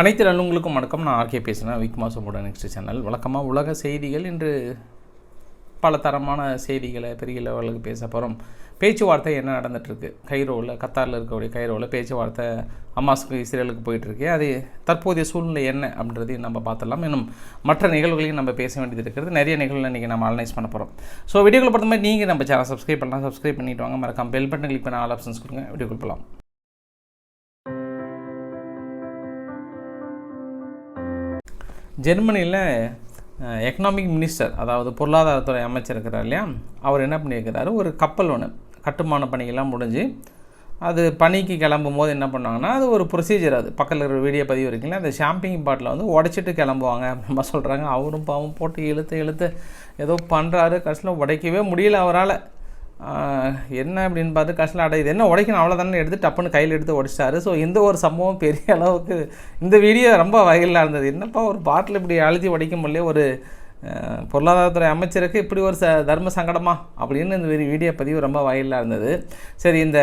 அனைத்து நல்லவங்களுக்கும் வணக்கம். நான் ஆர்கே பேசுகிறேன் விக் மாசமோட நெக்ஸ்ட் சேனல் வழக்கமாக உலக செய்திகள் இன்று பல தரமான செய்திகளை பெரிய லெவலுக்கு பேச போகிறோம் பேச்சுவார்த்தை என்ன நடந்துகிட்ருக்கு கைரோவில் கத்தாரில் இருக்கக்கூடிய கைரோவில் பேச்சுவார்த்தை அம்மாஸுக்கு இஸ்ரேலுக்கு போயிட்டுருக்கு. அது தற்போதைய சூழ்நிலை என்ன அப்படின்றதையும் நம்ம பார்த்துடலாம். இன்னும் மற்ற நிகழ்வுகளையும் நம்ம பேச வேண்டியது இருக்கிறது நிறைய நிகழ்வுகள் இன்றைக்கி நம்ம அனலைஸ் பண்ண போகிறோம் ஸோ வீடியோக்குள்ள பொறுத்த மாதிரி நீங்கள் நம்ம சேனல் சப்ஸ்கிரைப் பண்ணலாம். சப்ஸ்கிரைப் பண்ணிவிட்டு வாங்க. மறக்காம பெல் பட்டன் கிளிக் பண்ண ஆல் ஆப்ஷன்ஸ் கொடுங்க. வீடியோக்குள்ள போகலாம் ஜெர்மனியில் எக்கனாமிக் மினிஸ்டர் அதாவது பொருளாதாரத்துறை அமைச்சர் இருக்கிறார் இல்லையா? அவர் என்ன பண்ணியிருக்கிறாரு? ஒரு கப்பல் ஒன்று கட்டுமான பணிகள்லாம் முடிஞ்சு அது பணிக்கு கிளம்பும் போது என்ன பண்ணாங்கன்னா அது ஒரு ப்ரொசீஜர் அது. பக்கத்தில் இருக்கிற வீடியோ பதிவு இருக்குங்களா அந்த ஷாம்பிங் பாட்டில் வந்து உடைச்சிட்டு கிளம்புவாங்க அப்படிமா சொல்கிறாங்க அவரும் பாவம் போட்டு இழுத்து இழுத்து ஏதோ பண்ணுறாரு கடைசியில் உடைக்கவே முடியல அவரால். என்ன அப்படின்னு பார்த்து கஷ்டம். அடை இது என்ன உடைக்கணும்? அவ்வளோதானே எடுத்து டப்புன்னு கையில் எடுத்து உடைச்சிட்டாரு. ஸோ இந்த ஒரு சம்பவம் பெரிய அளவுக்கு இந்த வீடியோ ரொம்ப வகையிலாக இருந்தது என்னப்பா ஒரு பாட்டில் இப்படி அழுத்தி உடைக்க முடியல? ஒரு பொருளாதாரத்துறை அமைச்சருக்கு இப்படி ஒரு ச தர்ம சங்கடமா? அப்படின்னு இந்த வீடியோ பதிவு ரொம்ப வகையிலாக இருந்தது சரி இந்த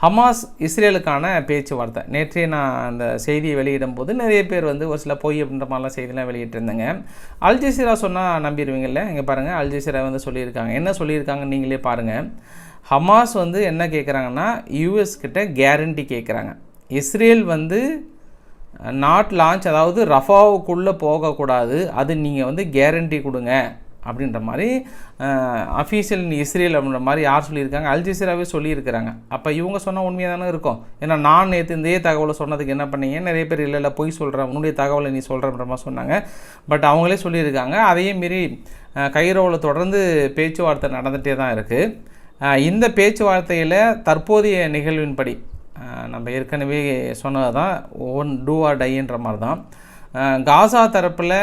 ஹமாஸ் இஸ்ரேலுக்கான பேச்சுவார்த்தை. நேற்றே நான் அந்த செய்தியை வெளியிடும் போது நிறைய பேர் வந்து ஒரு சில பொய் அப்படின்ற மாதிரிலாம் செய்திலாம் வெளியிட்டிருந்தேங்க. அல்ஜசீரா சொன்னால் நம்பிடுவீங்கல்ல? இங்கே பாருங்கள் அல்ஜசீரா வந்து சொல்லியிருக்காங்க. என்ன சொல்லியிருக்காங்க நீங்களே பாருங்கள் ஹமாஸ் வந்து என்ன கேட்குறாங்கன்னா யூஎஸ் கிட்ட கேரண்டி கேட்குறாங்க இஸ்ரேல் வந்து நாட் லான்ச் அதாவது ரஃபாவுக்குள்ளே போகக்கூடாது. அது நீங்கள் வந்து கேரண்டி கொடுங்க. அப்படின்ற மாதிரி அஃபீஷியல் இஸ்ரேல் அப்படின்ற மாதிரி யார் சொல்லியிருக்காங்க? அல்ஜிசிராவே சொல்லியிருக்கிறாங்க. அப்போ இவங்க சொன்னால் உண்மையாக தானே இருக்கும். ஏன்னா நான் நேற்று இதே தகவலை சொன்னதுக்கு என்ன பண்ணீங்க? நிறைய பேர் இல்லை இல்லை பொய் சொல்கிறேன் உன்னுடைய தகவலை நீ சொல்கிறன்ற மாதிரி சொன்னாங்க. பட் அவங்களே சொல்லியிருக்காங்க. அதையே மீறி கைரோவில் தொடர்ந்து பேச்சுவார்த்தை நடந்துகிட்டே தான் இருக்குது இந்த பேச்சுவார்த்தையில் தற்போதைய நிகழ்வின்படி நம்ம ஏற்கனவே சொன்னது தான் ஒன் டூ ஆர் டைன்ற மாதிரி தான். காசா தரப்பில்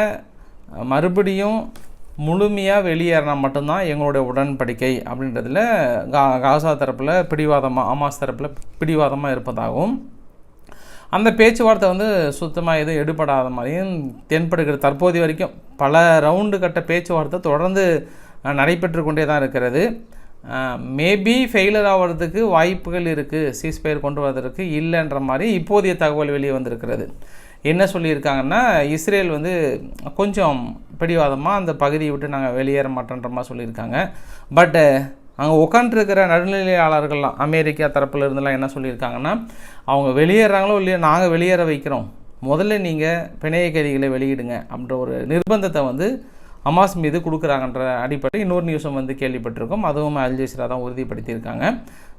மறுபடியும் முழுமையாக வெளியேறினா மட்டும்தான் எங்களுடைய உடன்படிக்கை அப்படின்றதில் கா காசா தரப்பில் பிடிவாதமாக அமாஸ் தரப்பில் பிடிவாதமாக இருப்பதாகவும் அந்த பேச்சுவார்த்தை வந்து சுத்தமாக எதுவும் எடுபடாத மாதிரியும் தென்படுகிற தற்போதைய வரைக்கும் பல ரவுண்டு கட்ட பேச்சுவார்த்தை தொடர்ந்து நடைபெற்று கொண்டே தான் இருக்கிறது. மேபி ஃபெயிலர் ஆகிறதுக்கு வாய்ப்புகள் இருக்குது சீஸ்பயர் கொண்டு வரதுக்கு இல்லைன்ற மாதிரி இப்போதைய தகவல் வெளியே வந்திருக்கிறது. என்ன சொல்லியிருக்காங்கன்னா இஸ்ரேல் வந்து கொஞ்சம் பிடிவாதமாக அந்த பகுதியை விட்டு நாங்கள் வெளியேற மாட்டோன்ற மாதிரி சொல்லியிருக்காங்க. பட்டு அங்கே உட்காந்துருக்கிற நடுநிலையாளர்கள்லாம் அமெரிக்கா தரப்பில் இருந்தெல்லாம் என்ன சொல்லியிருக்காங்கன்னா அவங்க வெளியேறாங்களோ இல்லையோ நாங்கள் வெளியேற வைக்கிறோம். முதல்ல நீங்கள் பிணைய கைதிகளை வெளியிடுங்க. அப்படின்ற ஒரு நிர்பந்தத்தை வந்து அமாஸ் மீது கொடுக்குறாங்கன்ற அடிப்படை இன்னொரு நியூஸும் வந்து கேள்விப்பட்டிருக்கோம். அதுவும் அல் ஜசீரா தான் உறுதிப்படுத்தியிருக்காங்க.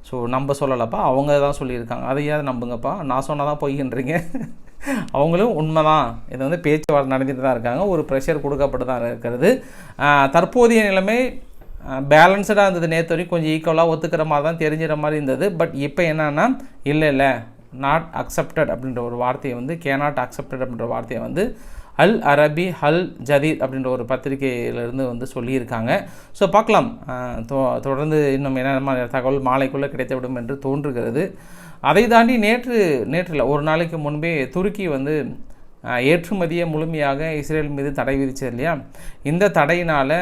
ஸோ நம்ம சொல்லலப்பா அவங்க தான் சொல்லியிருக்காங்க. அதையாவது நம்புங்கப்பா. நான் சொன்னால் தான் பொய்கின்றீங்க. அவங்களும் உண்மைதான். இது வந்து பேச்சுவார்த்தை நடந்துட்டு தான் இருக்காங்க. ஒரு ப்ரெஷர் கொடுக்கப்பட்டு தான் இருக்கிறது. தற்போதைய நிலைமை பேலன்ஸ்டாக இருந்தது நேற்று வரைக்கும். கொஞ்சம் ஈக்குவலாக ஒத்துக்கிற மாதிரி தான் தெரிஞ்சிற மாதிரி இருந்தது. பட் இப்போ என்னென்னா இல்லை இல்லை. நாட் அக்செப்டட் அப்படின்ற ஒரு வார்த்தையை வந்து கே நாட் அக்செப்டட் அப்படின்ற வார்த்தையை வந்து அல் அரபி ஹல் ஜதீத் அப்படின்ற ஒரு பத்திரிகையிலிருந்து வந்து சொல்லியிருக்காங்க. ஸோ பார்க்கலாம். தொ- தொடர்ந்து இன்னும் என்னென்ன தகவல் மாலைக்குள்ளே கிடைத்துவிடும் என்று தோன்றுகிறது. அதை தாண்டி நேற்று நேற்றில் ஒரு நாளைக்கு முன்பே துருக்கி வந்து ஏற்றுமதியை முழுமையாக இஸ்ரேல் மீது தடை விதிச்சது இல்லையா? இந்த தடையினால்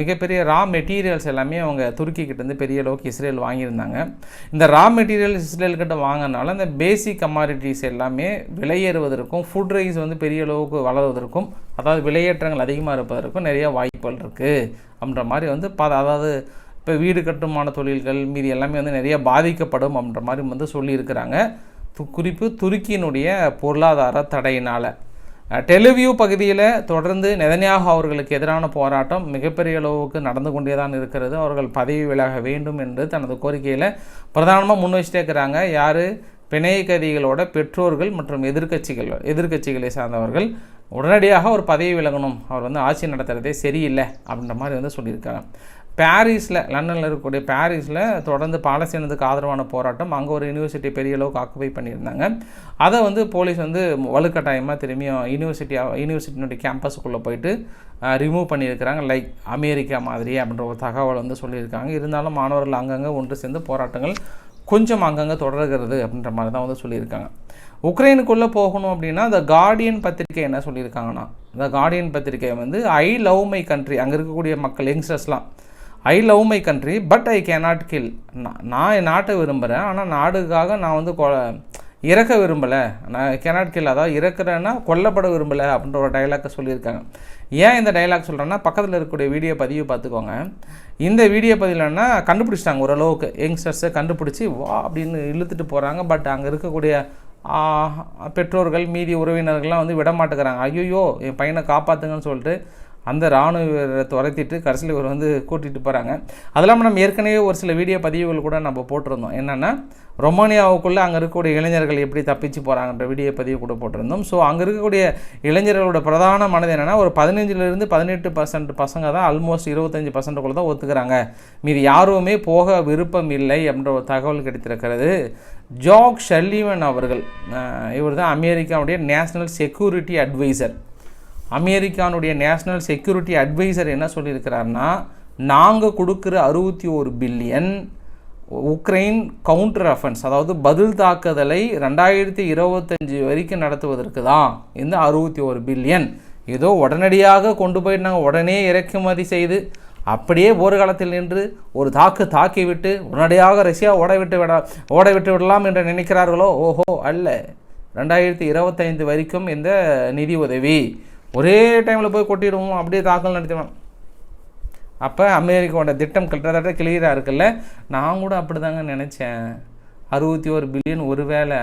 மிகப்பெரிய ரா மெட்டீரியல்ஸ் எல்லாமே அவங்க துருக்கிக்கிட்டேருந்து பெரிய அளவுக்கு இஸ்ரேல் வாங்கியிருந்தாங்க. இந்த ரா மெட்டீரியல்ஸ் இஸ்ரேல்கிட்ட வாங்கினால இந்த பேசிக் கமாடிட்டிஸ் எல்லாமே விலையேறுவதற்கும் ஃபுட் ரைஸ் வந்து பெரிய அளவுக்கு வளர்வதற்கும் அதாவது விலையேற்றங்கள் அதிகமாக இருப்பதற்கும் நிறைய வாய்ப்புகள் இருக்குது அப்படின்ற மாதிரி வந்து ப அதாவது இப்போ வீடு கட்டுமான தொழில்கள் மீதி எல்லாமே வந்து நிறைய பாதிக்கப்படும் அப்படின்ற மாதிரி வந்து சொல்லியிருக்கிறாங்க. குறிப்பு துருக்கியினுடைய பொருளாதார தடையினால். டெலிவியூ பகுதியில் தொடர்ந்து நெதன்யாக அவர்களுக்கு எதிரான போராட்டம் மிகப்பெரிய அளவுக்கு நடந்து கொண்டே தான் இருக்கிறது. அவர்கள் பதவி விலக வேண்டும் என்று தனது கோரிக்கையில் பிரதானமாக முன் வச்சுட்டே இருக்கிறாங்க யார்? பிணைய கைதிகளோட பெற்றோர்கள் மற்றும் எதிர்க்கட்சிகள் எதிர்க்கட்சிகளை சார்ந்தவர்கள். உடனடியாக ஒரு பதவி விலகணும். அவர் வந்து ஆட்சி நடத்துகிறதே சரியில்லை அப்படின்ற மாதிரி வந்து சொல்லியிருக்காங்க. பாரிஸில் லண்டனில் இருக்கக்கூடிய பாரிஸில் தொடர்ந்து பாலஸ்தீனத்துக்கு ஆதரவான போராட்டம் அங்கே ஒரு யூனிவர்சிட்டி பெரிய அளவுக்கு ஆக்குபை பண்ணியிருந்தாங்க. அதை வந்து போலீஸ் வந்து வலுக்கட்டாயமாக திரும்பியும் யூனிவர்சிட்டி யூனிவர்சிட்டியினுடைய கேம்பஸுக்குள்ளே போயிட்டு ரிமூவ் பண்ணியிருக்கிறாங்க. லைக் அமெரிக்கா மாதிரி அப்படின்ற ஒரு தகவல் வந்து சொல்லியிருக்காங்க. இருந்தாலும் மாணவர்கள் அங்கங்கே ஒன்று சேர்ந்து போராட்டங்கள் கொஞ்சம் அங்கங்கே தொடர்கிறது அப்படின்ற மாதிரி தான் வந்து சொல்லியிருக்காங்க. உக்ரைனுக்குள்ளே போகணும் அப்படின்னா த கார்டியன் பத்திரிக்கை என்ன சொல்லியிருக்காங்கன்னா த கார்டியன் பத்திரிக்கை வந்து ஐ லவ் மை கண்ட்ரி அங்கே இருக்கக்கூடிய மக்கள் யங்ஸ்டர்ஸ்லாம் I love my country but I cannot kill நான் என் நாட்டை விரும்புகிறேன் ஆனால் நாடுக்காக நான் வந்து கொ இறக்க விரும்பலை. நான் கேனாட் கில் அதாவது இறக்குறேன்னா கொல்லப்பட விரும்பலை அப்படின்ற ஒரு டைலாக்கை சொல்லியிருக்காங்க. ஏன் இந்த டைலாக் சொல்கிறேன்னா பக்கத்தில் இருக்கக்கூடிய வீடியோ பதிவு பார்த்துக்கோங்க. இந்த வீடியோ பதிவுலன்னா கண்டுபிடிச்சிட்டாங்க ஓரளவுக்கு. யங்ஸ்டர்ஸை கண்டுபிடிச்சி வா அப்படின்னு இழுத்துட்டு போகிறாங்க பட் அங்கே இருக்கக்கூடிய பெற்றோர்கள் மீதி உறவினர்கள்லாம் வந்து விட மாட்டேங்கிறாங்க ஐயோ என் பையனை காப்பாற்றுங்கன்னு சொல்லிட்டு அந்த ராணுவ வீரரை துரத்திட்டு கடைசியில் இவர் வந்து கூட்டிகிட்டு போகிறாங்க அது இல்லாமல் நம்ம ஏற்கனவே ஒரு சில வீடியோ பதிவுகள் கூட நம்ம போட்டிருந்தோம். என்னென்னா ரொமானியாவுக்குள்ளே அங்கே இருக்கக்கூடிய இளைஞர்கள் எப்படி தப்பிச்சு போகிறாங்கன்ற வீடியோ பதிவு கூட போட்டிருந்தோம். ஸோ அங்கே இருக்கக்கூடிய இளைஞர்களோட பிரதான மனது என்னென்னா ஒரு பதினஞ்சுலேருந்து பதினெட்டு பர்சன்ட் பசங்க தான் ஆல்மோஸ்ட் இருபத்தஞ்சி பர்சன்ட்டுக்குள்ள தான் ஒத்துக்கிறாங்க. மீதி யாருமே போக விருப்பம் இல்லை என்ற ஒரு தகவல் கிடைத்திருக்கிறது. ஜாக் ஷெல்லிவன் அவர்கள் இவர் தான் அமெரிக்காவுடைய நேஷ்னல் செக்யூரிட்டி அட்வைசர் அமெரிக்கானுடைய நேஷ்னல் செக்யூரிட்டி அட்வைசர் என்ன சொல்லியிருக்கிறாருன்னா நாங்கள் கொடுக்குற அறுபத்தி ஒரு பில்லியன் உக்ரைன் கவுண்டர் அஃபென்ஸ் அதாவது பதில் தாக்குதலை ரெண்டாயிரத்தி இருபத்தஞ்சி வரைக்கும் நடத்துவதற்கு தான் இந்த அறுபத்தி ஒரு பில்லியன். ஏதோ உடனடியாக கொண்டு போயிட்டு நாங்கள் உடனே இறக்குமதி செய்து அப்படியே போர்க்காலத்தில் நின்று ஒரு தாக்கு தாக்கிவிட்டு உடனடியாக ரஷ்யா ஓட விட்டு விட ஓட விட்டு விடலாம் என்று நினைக்கிறார்களோ? ஓஹோ அல்ல. ரெண்டாயிரத்தி இருபத்தைந்து வரைக்கும் இந்த நிதி உதவி. ஒரே டைமில் போய் கொட்டிடுவோம். அப்படியே தாக்கல் நடத்திடுவோம். அப்போ அமெரிக்காவோட திட்டம் கிட்டத்தட்ட கிளியராக இருக்குல்ல? நான் கூட அப்படி தாங்க நினச்சேன். அறுபத்தி ஒரு பில்லியன் ஒரு வேளை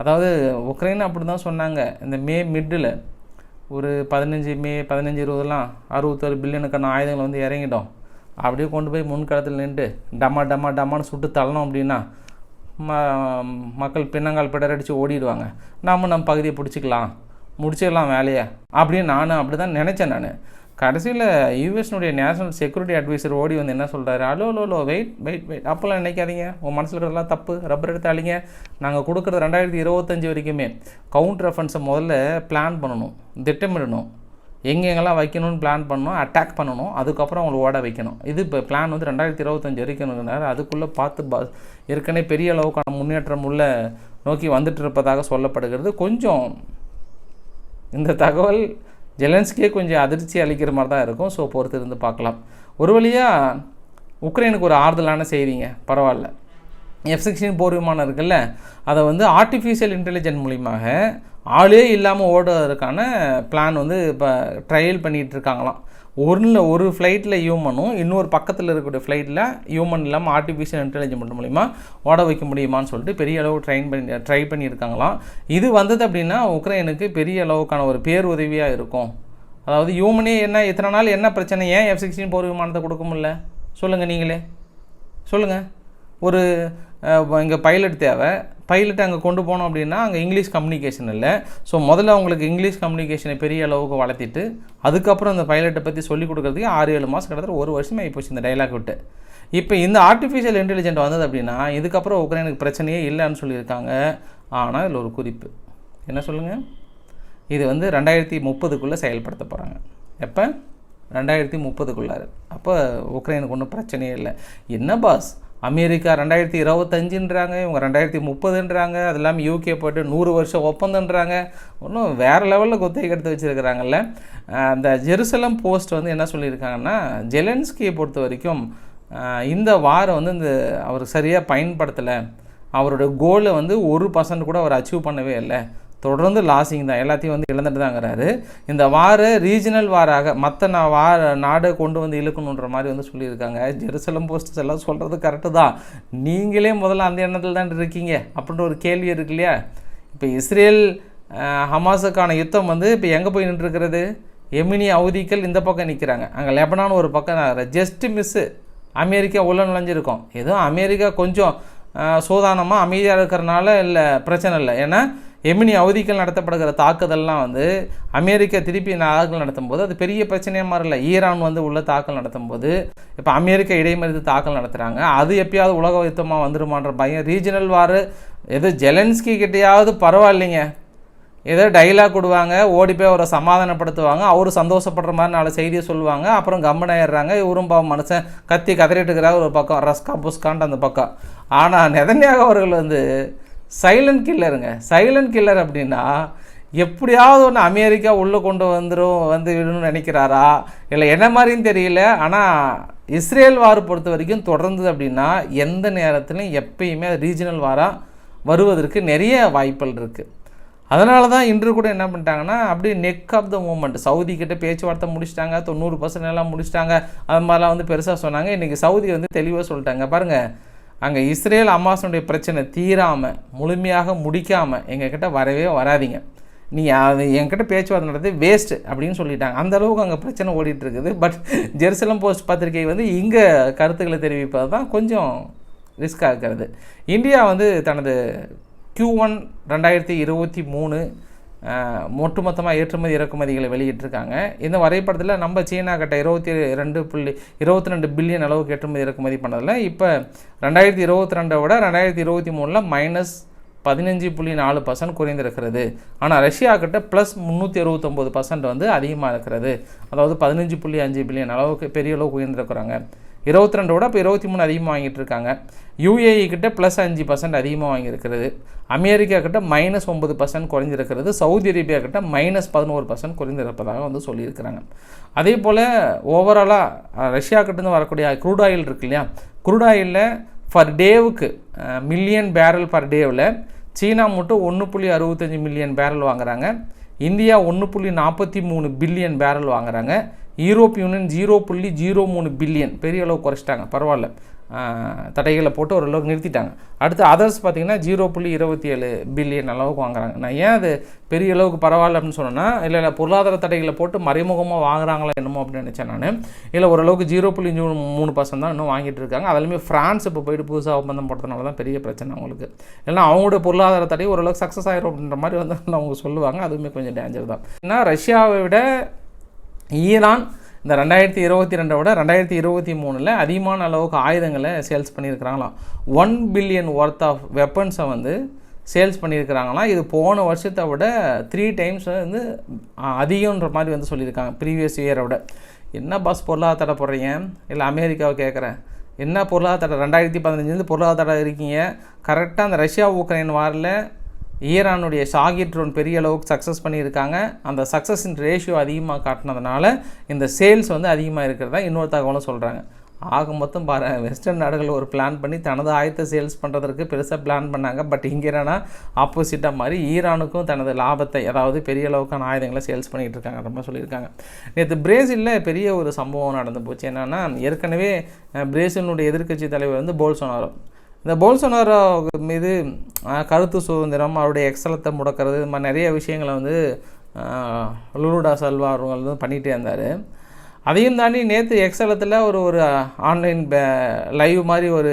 அதாவது உக்ரைன் அப்படி தான் சொன்னாங்க. இந்த மே மிட்டில் ஒரு பதினஞ்சு மே பதினஞ்சு இருபதுலாம் அறுபத்தொரு பில்லியனுக்கான ஆயுதங்கள் வந்து இறங்கிட்டோம். அப்படியே கொண்டு போய் முன்களத்தில் நின்று டமா டமா டமான்னு சுட்டு தள்ளணும் அப்படின்னா ம மக்கள் பின்னங்கால் பிடரடிச்சு ஓடிடுவாங்க. நாம நம்ம பகுதியை பிடிச்சிக்கலாம். முடிச்சிடலாம் வேலையை அப்படின்னு நானும் அப்படி தான் நினச்சேன் நான். கடைசியில் யூஎஸ்னுடைய நேஷனல் செக்யூரிட்டி அட்வைசர் ஓடி வந்து என்ன சொல்கிறாரு அலோ லோ லோ வெயிட் வெயிட் வெயிட். அப்போல்லாம் நினைக்காதீங்க. உங்கள் மனசில் இருக்கிறதெல்லாம் தப்பு. ரப்பர் எடுத்தாலிங்க நாங்கள் கொடுக்குறது ரெண்டாயிரத்தி இருபத்தஞ்சி வரைக்குமே. கவுண்டர் ரெஃபரன்ஸை முதல்ல பிளான் பண்ணணும். திட்டமிடணும். எங்கெங்கெல்லாம் வைக்கணும்னு பிளான் பண்ணணும். அட்டாக் பண்ணணும். அதுக்கப்புறம் அவங்களை ஓட வைக்கணும். இது இப்போ பிளான் வந்து ரெண்டாயிரத்தி இருபத்தஞ்சி வரைக்கும் அதுக்குள்ளே பார்த்து பா ஏற்கனவே பெரிய அளவுக்கான முன்னேற்றம் உள்ள நோக்கி வந்துட்டு இருப்பதாக சொல்லப்படுகிறது. கொஞ்சம் இந்த தகவல் ஜெலன்ஸ்கே கொஞ்சம் அதிர்ச்சி அளிக்கிற மாதிரி தான் இருக்கும். ஸோ பொறுத்து இருந்து பார்க்கலாம். ஒரு வழியாக உக்ரைனுக்கு ஒரு ஆறுதலான செய்திங்க. பரவாயில்ல. எஃப் சிக்ஸ்டீன் போர் விமானம் இருக்குல்ல அதை வந்து ஆர்டிஃபிஷியல் இன்டெலிஜென்ட் மூலியமாக ஆளே இல்லாமல் ஓடுறதுக்கான பிளான் வந்து இப்போ ட்ரையல் பண்ணிகிட்டு இருக்காங்களாம். ஒன்றில் ஒரு ஃப்ளைட்டில் ஹியூமனும் இன்னொரு பக்கத்தில் இருக்கக்கூடிய ஃப்ளைட்டில் ஹியூமன் இல்லாமல் ஆர்டிஃபிஷியல் இன்டெலிஜென்ட் மூலிமா ஓட வைக்க முடியுமான்னு சொல்லிட்டு பெரிய அளவு ட்ரைன் பண்ணி ட்ரை பண்ணியிருக்காங்களாம். இது வந்தது அப்படின்னா உக்ரைனுக்கு பெரிய அளவுக்கான ஒரு பேருதவியாக இருக்கும். அதாவது ஹியூமனே என்ன இத்தனை நாள் என்ன பிரச்சனை ஏன் எஃப் சிக்ஸ்டீன் போர் விமானத்தை கொடுக்க முடியல? சொல்லுங்கள் நீங்களே. சொல்லுங்கள் ஒரு இங்கே பைலட் தேவை. பைலட் அங்கே கொண்டு போனோம் அப்படின்னா அங்கே இங்கிலீஷ் கம்யூனிகேஷன் இல்லை. ஸோ முதல்ல அவங்களுக்கு இங்கிலீஷ் கம்யூனிகேஷனை பெரிய அளவுக்கு வளர்த்திட்டு அதுக்கப்புறம் அந்த பைலட்டை பற்றி சொல்லிக் கொடுக்குறதுக்கு ஆறு ஏழு மாதம் கிட்டத்தட்ட ஒரு வருஷமே ஆகிப்போச்சு இந்த டைலாக் விட்டு. இப்போ இந்த ஆர்டிஃபிஷியல் இன்டெலிஜென்ட் வந்தது அப்படின்னா இதுக்கப்புறம் உக்ரைனுக்கு பிரச்சனையே இல்லைன்னு சொல்லியிருக்காங்க. ஆனால் இதில் ஒரு குறிப்பு. என்ன சொல்லுங்கள் இது வந்து ரெண்டாயிரத்தி முப்பதுக்குள்ளே செயல்படுத்த போகிறாங்க எப்போ? ரெண்டாயிரத்தி முப்பதுக்குள்ளாரு அப்போ உக்ரைனுக்கு ஒன்றும் பிரச்சனையே இல்லை. என்ன பாஸ் அமெரிக்கா ரெண்டாயிரத்தி இருபத்தஞ்சுன்றாங்க இவங்க ரெண்டாயிரத்தி முப்பதுன்றாங்க அது இல்லாமல் யூகே போய்ட்டு நூறு வருஷம் ஒப்பந்தன்றாங்க. ஒன்றும் வேறு லெவலில் குத்தகை எடுத்து வச்சுருக்கிறாங்கல்ல. அந்த ஜெருசலம் போஸ்ட் வந்து என்ன சொல்லியிருக்காங்கன்னா ஜெலன்ஸ்கியை பொறுத்த வரைக்கும் இந்த வாரம் வந்து இந்த அவர் சரியாக பயன்படுத்தலை. அவரோட கோலை வந்து ஒரு பர்சன்ட் கூட அவர் அச்சீவ் பண்ணவே இல்லை. தொடர்ந்து லாஸிங் தான். எல்லாத்தையும் வந்து இழந்துட்டு தாங்கிறாரு இந்த வார ரீஜனல் வாராக மற்ற நான் வார நாடு கொண்டு வந்து இழுக்கணுன்ற மாதிரி வந்து சொல்லியிருக்காங்க. ஜெருசலம் போஸ்டர்ஸ் எல்லாம் சொல்கிறது கரெக்டு தான். நீங்களே முதல்ல அந்த எண்ணத்தில் தான் இருக்கீங்க அப்படின்ற ஒரு கேள்வி இருக்கு இல்லையா? இப்போ இஸ்ரேல் ஹமாஸுக்கான யுத்தம் வந்து இப்போ எங்கே போய் நின்றுருக்கிறது? எமினி அவுதிக்கள் இந்த பக்கம் நிற்கிறாங்க அங்கே லெபனான் ஒரு பக்கம் ஜஸ்ட் மிஸ்ஸு அமெரிக்கா உள்ள நுழைஞ்சிருக்கோம். ஏதோ அமெரிக்கா கொஞ்சம் சோதானமாக அமைதியாக இருக்கிறனால இல்லை பிரச்சனை இல்லை. ஏன்னா எமினி அவதிகள் நடத்தப்படுகிற தாக்குதல்லாம் வந்து அமெரிக்கா திருப்பி தாக்குதல் நடத்தும் போது அது பெரிய பிரச்சனையாக மாறல. ஈரான் வந்து உள்ள தாக்கல் நடத்தும் போது இப்போ அமெரிக்கா இடைமறித்து தாக்கல் நடத்துகிறாங்க அது எப்பயாவது உலக யுத்தமாக வந்துருமான்ற பயம். ரீஜனல் வார் எது ஜெலன்ஸ்கி கிட்டேயாவது பரவாயில்லைங்க. ஏதோ டைலாக் விடுவாங்க ஓடி போய் அவரை சமாதானப்படுத்துவாங்க. அவரு சந்தோஷப்படுற மாதிரி நாலு செய்தியை சொல்லுவாங்க. அப்புறம் கம்மனாயிடுறாங்க இவரும் பாவம் மனுஷன் கத்தி கதறிட்டு இருக்கிறார் ஒரு பக்கம். ரஸ்கா புஸ்கான்ட்டு அந்த பக்கம். ஆனால் நெதன்யாக அவர்கள் வந்து சைலண்ட் கில்லருங்க சைலண்ட் கில்லர் அப்படின்னா எப்படியாவது ஒன்று அமெரிக்கா உள்ளே கொண்டு வந்துடும் வந்து விடணும்னு நினைக்கிறாரா? இல்லை என்ன மாதிரின்னு தெரியல. ஆனால் இஸ்ரேல் வார் பொறுத்த வரைக்கும் தொடர்ந்தது அப்படின்னா எந்த நேரத்துலையும் எப்பயுமே அது ரீஜனல் வாராக வருவதற்கு நிறைய வாய்ப்புகள் இருக்குது அதனால தான் இன்று கூட என்ன பண்ணிட்டாங்கன்னா அப்படியே nick of the moment Saudi கிட்ட பேச்சுவார்த்தை முடிச்சிட்டாங்க தொண்ணூறு பர்சன்ட் எல்லாம் முடிச்சிட்டாங்க. அது மாதிரிலாம் வந்து பெருசாக சொன்னாங்க. இன்றைக்கி சவுதி வந்து தெளிவாக சொல்லிட்டாங்க. பாருங்கள் அங்கே இஸ்ரேல் அம்மாசனுடைய பிரச்சனை தீராமல் முழுமையாக முடிக்காமல் எங்ககிட்ட வரவே வராதிங்க. நீ அது என்கிட்ட பேச்சுவார்த்தை நடத்தி வேஸ்ட்டு அப்படின்னு சொல்லிட்டாங்க. அந்த அளவுக்கு அங்கே பிரச்சனை ஓடிட்டு இருக்குது. பட் ஜெருசலம் போஸ்ட் பத்திரிகை வந்து இங்கே கருத்துக்களை தெரிவிப்பது தான் கொஞ்சம் ரிஸ்க் இருக்கிறது. இந்தியா வந்து தனது க்யூ ஒன் ரெண்டாயிரத்தி இருபத்தி மூணு ஒட்டுமொத்தமாக ஏற்றுமதி இறக்குமதிகளை வெளியிட்டிருக்காங்க. இந்த வரைபடத்தில் நம்ம சீனா கிட்ட இருபத்தி ரெண்டு புள்ளி இருபத்தி ரெண்டு பில்லியன் அளவுக்கு ஏற்றுமதி இறக்குமதி பண்ணதில் இப்போ ரெண்டாயிரத்தி இருபத்தி ரெண்டை விட ரெண்டாயிரத்தி இருபத்தி மூணில் மைனஸ் பதினஞ்சு புள்ளி நாலு பர்சன்ட் குறைந்திருக்கிறது. ஆனால் ரஷ்யா கிட்ட ப்ளஸ் முந்நூற்றி அறுபத்தொம்போது பர்சன்ட் வந்து அதிகமாக இருக்கிறது. அதாவது பதினஞ்சு புள்ளி அஞ்சு பில்லியன் அளவுக்கு பெரிய அளவுக்கு உயர்ந்திருக்கிறாங்க இருபத்தி ரெண்டோட விட இப்போ இருபத்தி மூணு அதிகமாக வாங்கிட்டு இருக்காங்க யூஏஇ கிட்ட ப்ளஸ் அஞ்சு பர்சன்ட் அதிகமாக வாங்கியிருக்கிறது. அமெரிக்கா கிட்ட மைனஸ் ஒன்பது பர்சன்ட் குறைஞ்சிருக்கிறது. சவுதி அரேபியா கிட்ட மைனஸ் பதினோரு பர்சன்ட் குறைந்திருப்பதாக வந்து சொல்லியிருக்கிறாங்க. அதே போல் ஓவராலாக ரஷ்யா கிட்டேருந்து வரக்கூடிய க்ரூட் ஆயில் இருக்கு இல்லையா? க்ரூட் ஆயிலில் பர் டேவுக்கு மில்லியன் பேரல் பர் டேவில் சீனா மட்டும் ஒன்று புள்ளி அறுபத்தஞ்சு மில்லியன் பேரல் வாங்குறாங்க. இந்தியா ஒன்று புள்ளி நாற்பத்தி மூணு பில்லியன் பேரல் வாங்குறாங்க. யூரோப் யூனியன் ஜீரோ புள்ளி ஜீரோ மூணு பில்லியன். பெரிய அளவு குறைச்சிட்டாங்க. பரவாயில்ல. தடைகளை போட்டு ஓரளவுக்கு நிறுத்திட்டாங்க. அடுத்து அதர்ஸ் பார்த்தீங்கன்னா ஜீரோ புள்ளி இருபத்தி ஏழு பில்லியன் அளவுக்கு வாங்குறாங்க. நான் ஏன் அது பெரிய அளவுக்கு பரவாயில்ல அப்படின்னு சொன்னேன்னா இல்லை இல்லை பொருளாதார தடைகளை போட்டு மறைமுகமாக வாங்குறாங்களா என்னமோ அப்படின்னு நினச்சேன் நான். இல்லை ஓரளவுக்கு ஜீரோ புள்ளி மூணு மூணு பர்சன்ட் தான் இன்னும் வாங்கிட்டு இருக்காங்க. அதுலேயுமே ஃப்ரான்ஸ் இப்போ போயிட்டு புதுசாக ஒப்பந்தம் போட்டதுனால தான் பெரிய பிரச்சனை அவங்களுக்கு. இல்லைன்னா அவங்களோட பொருளாதார தடை ஓரளவுக்கு சக்ஸஸ் ஆகிரும் அப்படின்ற மாதிரி வந்து அவங்க சொல்லுவாங்க. அதுவுமே கொஞ்சம் டேஞ்சர் தான். ஏன்னா ரஷ்யாவை விட ஈரான் இந்த ரெண்டாயிரத்தி இருபத்தி ரெண்டை விட ரெண்டாயிரத்தி இருபத்தி மூணில் அதிகமான அளவுக்கு ஆயுதங்களை சேல்ஸ் பண்ணியிருக்கிறாங்களாம். ஒன் பில்லியன் ஒர்த் ஆஃப் வெப்பன்ஸை வந்து சேல்ஸ் பண்ணியிருக்கிறாங்களாம். இது போன வருஷத்தை விட த்ரீ டைம்ஸ் வந்து அதிகன்ற மாதிரி வந்து சொல்லியிருக்காங்க ப்ரீவியஸ் இயரை விட. என்ன பாஸ் பொருளாதார போடுறீங்க? இல்லை அமெரிக்காவை கேட்குறேன். என்ன பொருளாதார ரெண்டாயிரத்தி பதினஞ்சுலேருந்து பொருளாதாரம் இருக்கீங்க. கரெக்டாக அந்த ரஷ்யா உக்ரைன் வாரில் ஈரானுடைய ஷாகிர் ட்ரோன் பெரிய அளவுக்கு சக்ஸஸ் பண்ணியிருக்காங்க. அந்த சக்ஸஸின் ரேஷியோ அதிகமாக காட்டினதுனால இந்த சேல்ஸ் வந்து அதிகமாக இருக்கிறதா இன்னொரு தகவலும் சொல்கிறாங்க ஆக மொத்தம் பாரு வெஸ்டர்ன் நாடுகள் ஒரு பிளான் பண்ணி தனது ஆயத்தை சேல்ஸ் பண்ணுறதுக்கு பெருசாக பிளான் பண்ணாங்க. பட் இங்கே ஆப்போசிட்டாக மாதிரி ஈரானுக்கும் தனது லாபத்தை அதாவது பெரிய அளவுக்கான ஆயுதங்களை சேல்ஸ் பண்ணிகிட்டு இருக்காங்க. ரொம்ப சொல்லியிருக்காங்க. நேற்று பிரேசிலில் பெரிய ஒரு சம்பவம் நடந்து போச்சு. என்னென்னா ஏற்கனவே பிரேசிலினுடைய எதிர்க்கட்சி தலைவர் வந்து போல்சோனாரோ. இந்த போல்சோனாரோ மீது கருத்து சுதந்திரம் அவருடைய எக்ஸலத்தை முடக்கிறது இது மாதிரி நிறைய விஷயங்களை வந்து அஹ், லுலுடா சல்வா அவங்க வந்து பண்ணிகிட்டே இருந்தார். அதையும் தாண்டி நேற்று எக்ஸலத்தில் ஒரு ஒரு ஆன்லைன் லைவ் மாதிரி ஒரு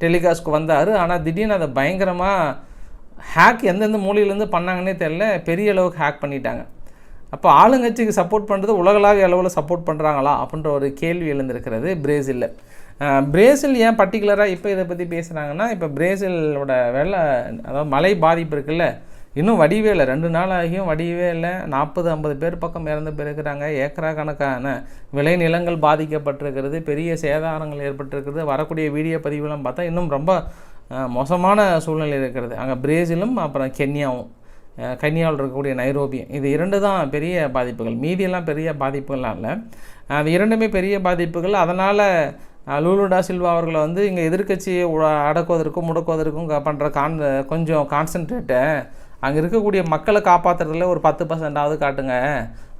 டெலிகாஸ்ட்க்கு வந்தார். ஆனால் திடீர்னு அதை பயங்கரமாக ஹேக் எந்தெந்த மூலையிலேருந்து பண்ணாங்கன்னே தெரில பெரிய அளவுக்கு ஹேக் பண்ணிட்டாங்க. அப்போ ஆளுங்கட்சிக்கு சப்போர்ட் பண்ணுறது உலகளாவிய அளவில் சப்போர்ட் பண்ணுறாங்களா அப்படின்ற ஒரு கேள்வி எழுந்திருக்கிறது பிரேசிலில். பிரேசில் ஏன் பர்டிகுலராக இப்போ இதை பற்றி பேசுகிறாங்கன்னா இப்போ பிரேசிலோட வெள்ளை அதாவது மழை பாதிப்பு இருக்குல்ல இன்னும் வடிவே இல்லை. ரெண்டு நாள் ஆகியும் வடிவே இல்லை. நாற்பது ஐம்பது பேர் பக்கம் இறந்து போயிருக்கிறாங்க. ஏக்கரா கணக்கான விளைநிலங்கள் பாதிக்கப்பட்டிருக்கிறது பெரிய சேதாரங்கள் ஏற்பட்டிருக்கிறது. வரக்கூடிய வீடியோ பதிவுலாம் பார்த்தா இன்னும் ரொம்ப மோசமான சூழ்நிலை இருக்கிறது. அங்கே பிரேசிலும் அப்புறம் கென்யாவும் அஹ், இருக்கக்கூடிய நைரோபியம். இது இரண்டு தான் பெரிய பாதிப்புகள். மீதியெல்லாம் பெரிய பாதிப்புகள்லாம் இல்லை. அது இரண்டுமே பெரிய பாதிப்புகள். அதனால் லூலுடா சில்வா அவர்களை வந்து இங்கே எதிர்க்கட்சியை அடக்குவதற்கும் முடக்குவதற்கும் பண்ணுற கான் கொஞ்சம் கான்சன்ட்ரேட்டை அங்கே இருக்கக்கூடிய மக்களை காப்பாற்றுறதுல ஒரு பத்து பர்சன்டாவது காட்டுங்க.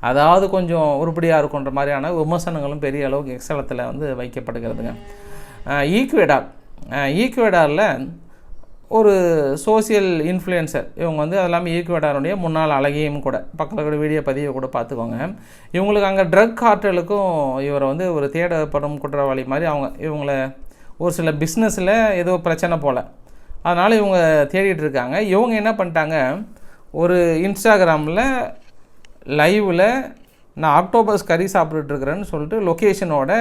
அதாவது கொஞ்சம் உருப்படியாக இருக்குன்ற மாதிரியான விமர்சனங்களும் பெரிய அளவுக்கு எக்ஸலத்தில் வந்து வைக்கப்படுகிறதுங்க. ஈக்குவேடார் ஈக்குவேடாரில் ஒரு சோஷியல் இன்ஃப்ளூயன்சர் இவங்க வந்து அது இல்லாமல் ஈக்குவேடாருடைய முன்னாள் அழகியும் கூட. பக்கத்தில் கூட வீடியோ பதிவை கூட பார்த்துக்கோங்க. இவங்களுக்கு அங்கே ட்ரக் கார்ட்டலுக்கும் இவரை வந்து ஒரு தேடப்படும் குற்றவாளி மாதிரி அவங்க இவங்கள ஒரு சில பிஸ்னஸில் ஏதோ பிரச்சனை போல். அதனால் இவங்க தேடிட்டு இருக்காங்க. இவங்க என்ன பண்ணிட்டாங்க? ஒரு இன்ஸ்டாகிராமில் லைவில் நான் ஆக்டோபஸ் கறி சாப்பிட்டுட்டு இருக்கிறேன்னு சொல்லிட்டு லொக்கேஷனோட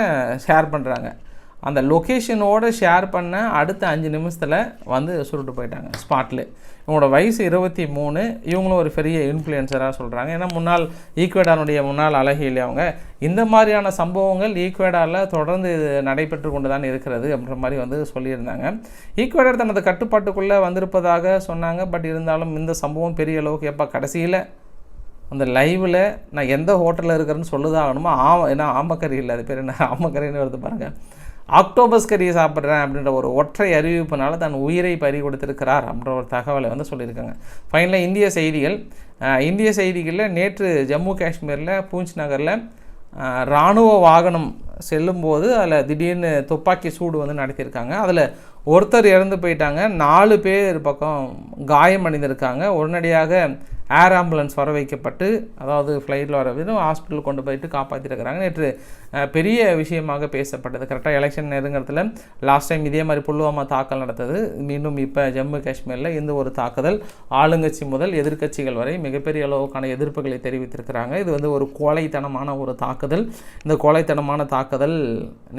ஷேர் பண்ணுறாங்க அந்த லொக்கேஷனோட ஷேர் பண்ண அடுத்த அஞ்சு நிமிஷத்தில் வந்து சுருட்டு போயிட்டாங்க ஸ்பாட்டில் இவங்களோட வயசு இருபத்தி மூணு இவங்களும் ஒரு பெரிய இன்ஃப்ளூயன்சராக சொல்கிறாங்க ஏன்னா முன்னாள் ஈக்வேடானுடைய முன்னாள் அழகியில் அவங்க இந்த மாதிரியான சம்பவங்கள் ஈக்வேடாரில் தொடர்ந்து இது நடைபெற்று கொண்டு தான் இருக்கிறது அப்படின்ற மாதிரி வந்து சொல்லியிருந்தாங்க. ஈக்குவேடர் தனது கட்டுப்பாட்டுக்குள்ளே வந்திருப்பதாக சொன்னாங்க. பட் இருந்தாலும் இந்த சம்பவம் பெரிய அளவுக்கு எப்போ கடைசியில் அந்த லைவில் நான் எந்த ஹோட்டலில் இருக்கிறேன்னு சொல்லுதான் ஆகணுமோ ஆ ஏன்னா ஆமக்கறி இல்லை அது பேர் என்ன? ஆமக்கறின்னு வருது பாருங்கள் ஆக்டோபஸ் கறியை சாப்பிட்றேன் அப்படின்ற ஒரு ஒற்றை அறிவிப்புனால தன் உயிரை பறி கொடுத்திருக்கிறார் அப்படின்ற ஒரு தகவலை வந்து சொல்லியிருக்காங்க. ஃபைனலாக இந்திய செய்திகள். இந்திய செய்திகளில் நேற்று ஜம்மு காஷ்மீரில் பூஞ்ச் நகரில் இராணுவ வாகனம் செல்லும்போது அதில் திடீர்னு துப்பாக்கி சூடு வந்து நடத்தியிருக்காங்க. அதில் ஒருத்தர் இறந்து போயிட்டாங்க. நாலு பேர் பக்கம் காயம் அடைந்திருக்காங்க உடனடியாக ஏர் ஆம்புலன்ஸ் வர வைக்கப்பட்டு அதாவது ஃப்ளைட்டில் வர விதம் ஹாஸ்பிட்டல் கொண்டு போயிட்டு காப்பாற்றிருக்கிறாங்க நேற்று பெரிய விஷயமாக பேசப்பட்டது. கரெக்டாக எலெக்ஷன் நெருங்கிறதுல லாஸ்ட் டைம் இதே மாதிரி புல்வாமா தாக்கல் நடந்தது. மீண்டும் இப்போ ஜம்மு காஷ்மீரில் இந்த ஒரு தாக்குதல் ஆளுங்கட்சி முதல் எதிர்க்கட்சிகள் வரை மிகப்பெரிய அளவுக்கான எதிர்ப்புகளை தெரிவித்திருக்கிறாங்க. இது வந்து ஒரு கோழைத்தனமான ஒரு தாக்குதல். இந்த கோழைத்தனமான தாக்குதல்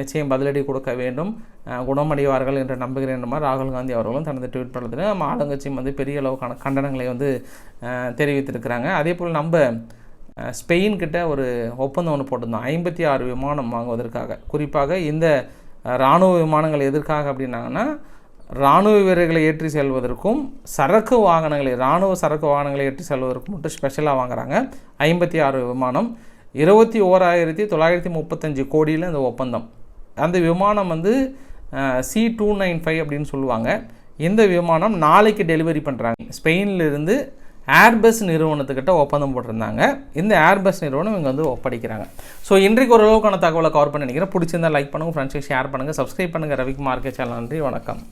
நிச்சயம் பதிலடி கொடுக்க வேண்டும். குணமடைவார்கள் என்று நம்புகிறேன் ராகுல் காந்தி அவர்களும் தனது ட்வீட் பண்ணதில் நம்ம ஆளுங்கட்சியும் வந்து பெரிய அளவுக்கான கண்டனங்களை வந்து தெரிவித்திருக்கிறாங்க. அதே போல் நம்ம ஸ்பெயின்கிட்ட ஒரு ஒப்பந்தம் ஒன்று போட்டிருந்தோம். ஐம்பத்தி ஆறு விமானம் வாங்குவதற்காக. குறிப்பாக இந்த இராணுவ விமானங்கள் எதற்காக அப்படின்னாங்கன்னா இராணுவ வீரர்களை ஏற்றி செல்வதற்கும் சரக்கு வாகனங்களை இராணுவ சரக்கு வாகனங்களை ஏற்றி செல்வதற்கும் மட்டும் ஸ்பெஷலாக வாங்குறாங்க. ஐம்பத்தி ஆறு விமானம். இருபத்தி ஓராயிரத்தி தொள்ளாயிரத்தி முப்பத்தஞ்சு கோடியில் இந்த ஒப்பந்தம். அந்த விமானம் வந்து சி டூ நைன் ஃபைவ் அப்படின்னு சொல்லுவாங்க. இந்த விமானம் நாளைக்கு டெலிவரி பண்ணுறாங்க ஸ்பெயினிலிருந்து ஏர்பஸ் நிறுவனத்துக்கிட்ட ஒப்பந்தம் போட்டிருந்தாங்க. இந்த ஏர்பஸ் நிறுவனம் இங்கே வந்து ஒப்படைக்கிறாங்க. ஸோ இன்றைக்கு ஓரளவுக்கான தகவலை கவர் பண்ணி நினைக்கிறேன். பிடிச்சிருந்தா லைக் பண்ணுங்கள் ஃப்ரெண்ட்ஸுக்கு ஷேர் பண்ணுங்கள் சப்ஸ்கிரைப் பண்ணுங்கள் ரவிக்குமார்க்கே சேனல் நன்றி வணக்கம்.